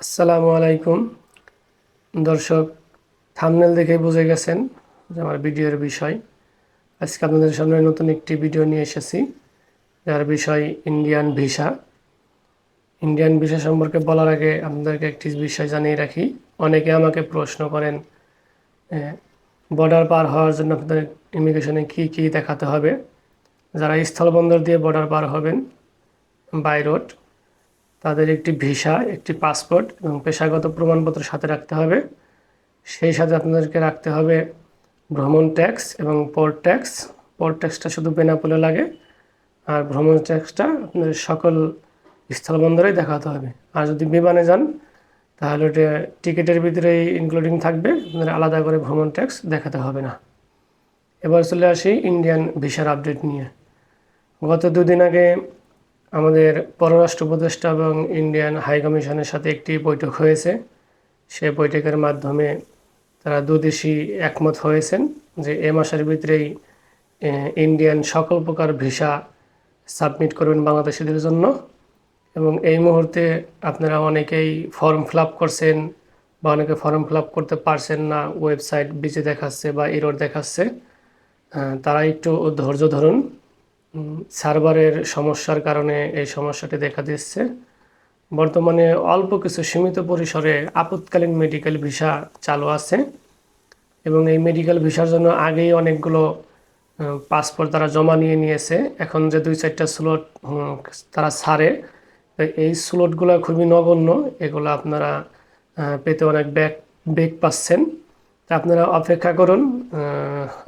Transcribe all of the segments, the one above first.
আসসালামু আলাইকুম। দর্শক থামনেল দেখে বুঝে গেছেন যে আমার ভিডিওর বিষয়। আজকে আপনাদের সামনে নতুন একটি ভিডিও নিয়ে এসেছি, যার বিষয় ইন্ডিয়ান ভিসা ইন্ডিয়ান ভিসা সম্পর্কে বলার আগে আপনাদেরকে একটি বিষয় জানিয়ে রাখি। অনেকে আমাকে প্রশ্ন করেন বর্ডার পার হওয়ার জন্য আপনাদের ইমিগ্রেশনে কী কী দেখাতে হবে? যারা স্থলবন্দর দিয়ে বর্ডার পার হবেন বাই রোড তাদের একটি ভিসা, একটি পাসপোর্ট এবং পেশাগত প্রমাণপত্র সাথে রাখতে হবে। সেই সাথে আপনাদেরকে রাখতে হবে ভ্রমণ ট্যাক্স এবং পোর্ট ট্যাক্স। পোর্ট ট্যাক্সটা শুধু বেনাপোলে লাগে আর ভ্রমণ ট্যাক্সটা আপনাদের সকল স্থলবন্দরেই দেখাতে হবে। আর যদি বিমানে যান, তাহলে ওটা টিকিটের ভিতরেই ইনক্লুডিং থাকবে। আপনাদের আলাদা করে ভ্রমণ ট্যাক্স দেখাতে হবে না। এবার চলে আসি ইন্ডিয়ান ভিসার আপডেট নিয়ে। গত দুদিন আগে আমাদের পররাষ্ট্র উপদেষ্টা এবং ইন্ডিয়ান হাই কমিশনের সাথে একটি বৈঠক হয়েছে। সে বৈঠকের মাধ্যমে তারা দুদেশই একমত হয়েছেন যে এ মাসের ভিতরেই ইন্ডিয়ান সকল প্রকার ভিসা সাবমিট করবেন বাংলাদেশিদের জন্য। এবং এই মুহূর্তে আপনারা অনেকেই ফর্ম ফিল করছেন বা অনেকে ফর্ম ফিল করতে পারছেন না, ওয়েবসাইট বিচে দেখাচ্ছে বা এরর দেখাচ্ছে। তারা একটু ধৈর্য ধরুন। সার্ভারের সমস্যার কারণে এই সমস্যাটি দেখা দিচ্ছে। বর্তমানে অল্প কিছু সীমিত পরিসরে আপৎকালীন মেডিকেল ভিসা চালু আছে এবং এই মেডিকেল ভিসার জন্য আগেই অনেকগুলো পাসপোর্ট তারা জমা নিয়ে নিয়েছে। এখন যে দুই চারটা স্লট তারা ছাড়ে। এই স্লটগুলো খুবই নগণ্য। এগুলো আপনারা পেতে অনেক ব্যাক বেগ পাচ্ছেন। আপনারা অপেক্ষা করুন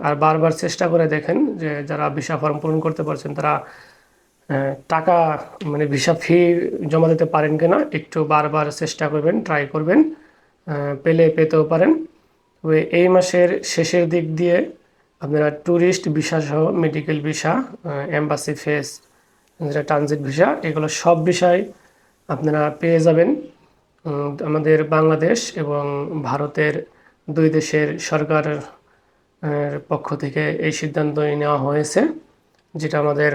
আর বারবার চেষ্টা করে দেখেন যে যারা ভিসা ফর্ম পূরণ করতে পারছেন, তারা টাকা মানে ভিসা ফি জমা দিতে পারেন কিনা একটু বারবার চেষ্টা করবেন ট্রাই করবেন পেলে পেতেও পারেন। তবে এই মাসের শেষের দিক দিয়ে আপনারা ট্যুরিস্ট ভিসা সহ মেডিকেল ভিসা এম্বাসি ফেস যেটা ট্রানজিট ভিসা এগুলো সব বিষয় আপনারা পেয়ে যাবেন। আমাদের বাংলাদেশ এবং ভারতের দুই দেশের সরকারের পক্ষ থেকে এই সিদ্ধান্ত নেওয়া হয়েছে, যেটা আমাদের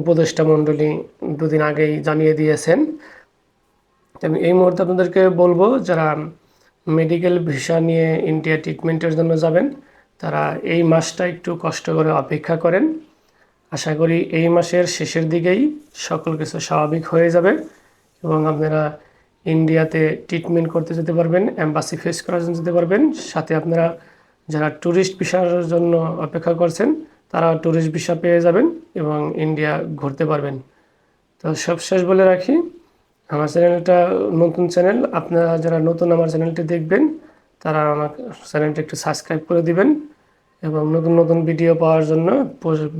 উপদেষ্টা মণ্ডলী দুদিন আগেই জানিয়ে দিয়েছেন। আমি এই মুহূর্তে আপনাদেরকে বলব, যারা মেডিকেল ভিসা নিয়ে ইন্ডিয়া ট্রিটমেন্টের জন্য যাবেন, তারা এই মাসটা একটু কষ্ট করে অপেক্ষা করেন। আশা করি এই মাসের শেষের দিকেই সকল কিছু স্বাভাবিক হয়ে যাবে এবং আপনারা ইন্ডিয়াতে ট্রিটমেন্ট করতে যেতে পারবেন অ্যাম্বাসি ফেস করার জন্য যেতে পারবেন। সাথে আপনারা যারা ট্যুরিস্ট ভিসার জন্য অপেক্ষা করছেন, তারা ট্যুরিস্ট ভিসা পেয়ে যাবেন এবং ইন্ডিয়া ঘুরতে পারবেন। তো সব শেষ বলে রাখি, আমার চ্যানেলটা নতুন চ্যানেল, আপনারা যারা নতুন আমার চ্যানেলটি দেখবেন, তারা আমার চ্যানেলটা একটু সাবস্ক্রাইব করে দিবেন এবং নতুন নতুন ভিডিও পাওয়ার জন্য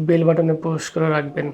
বেল বাটনে পোস্ট করে রাখবেন।